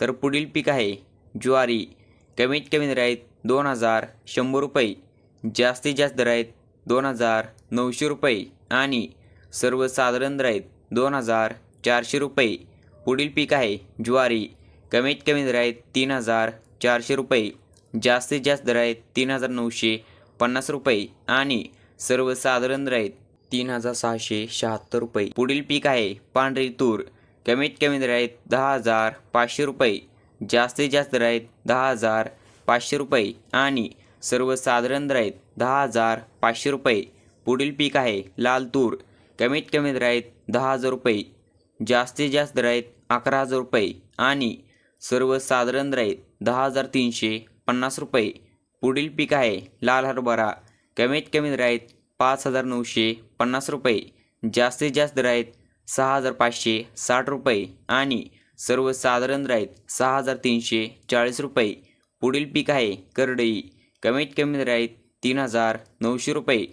तर पुढील पीक आहे ज्वारी. कमीत कमी दर आहेत दोन हजार शंभर रुपये. जास्तीत जास्त दर आहेत दोन हजार नऊशे रुपये. आणि सर्वसाधारण दर आहेत दोन हजार चारशे रुपये. पुढील पीक आहे ज्वारी. कमीत कमी दर आहेत तीन हजार चारशे रुपये. जास्तीत जास्त दर आहेत तीन हजार नऊशे पन्नास रुपये. आणि सर्वसाधारण दर आहेत तीन हजार सहाशे शहात्तर रुपये. पुढील पीक आहे पांढरी तूर. कमीत कमी दर आहेत दहा हजार पाचशे रुपये जास्तीत जास्त दर आहेत दहा हजार पाचशे रुपये आणि सर्वसाधारण दर आहेत दहा हजार पाचशे रुपये. पुढील पीक आहे लाल तूर कमीत कमी दर आहेत दहा हजार रुपये जास्तीत जास्त दर आहेत अकरा हजार रुपये आणि सर्वसाधारण दर आहेत दहा हजार तीनशे पन्नास रुपये. पुढील पीक आहे लाल हरभरा. कमीत कमी दर आहेत पाच हजार नऊशे पन्नास रुपये जास्तीत जास्त दर आहेत सहा हजार पाचशे साठ रुपये आणि सर्वसाधारण राईत सहा हजार तीनशे चाळीस रुपये. पुढील पीक आहे करडई. कमीत कमी राईत तीन हजार नऊशे रुपये.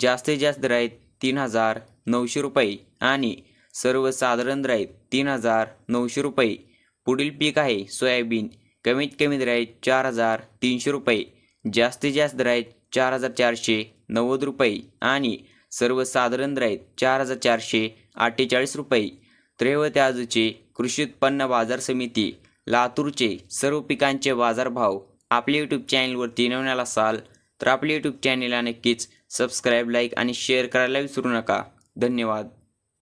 जास्तीत जास्त राईत तीन हजार नऊशे रुपये आणि सर्वसाधारण राईत तीन हजार नऊशे रुपये. पुढील पीक आहे सोयाबीन. कमीत कमी राईत चार हजार तीनशे रुपये. जास्तीत जास्त राईत चार हजार चारशे नव्वद रुपये आणि सर्वसाधारण दर चार हजार चारशे अठ्ठेचाळीस रुपये. तर आजचे कृषी उत्पन्न बाजार समिती लातूरचे सर्व पिकांचे बाजारभाव आपल्या यूट्यूब चॅनलवरती नवण्याला असाल तर आपल्या यूट्यूब चॅनलला नक्कीच सबस्क्राईब लाईक आणि शेअर करायला विसरू नका. धन्यवाद.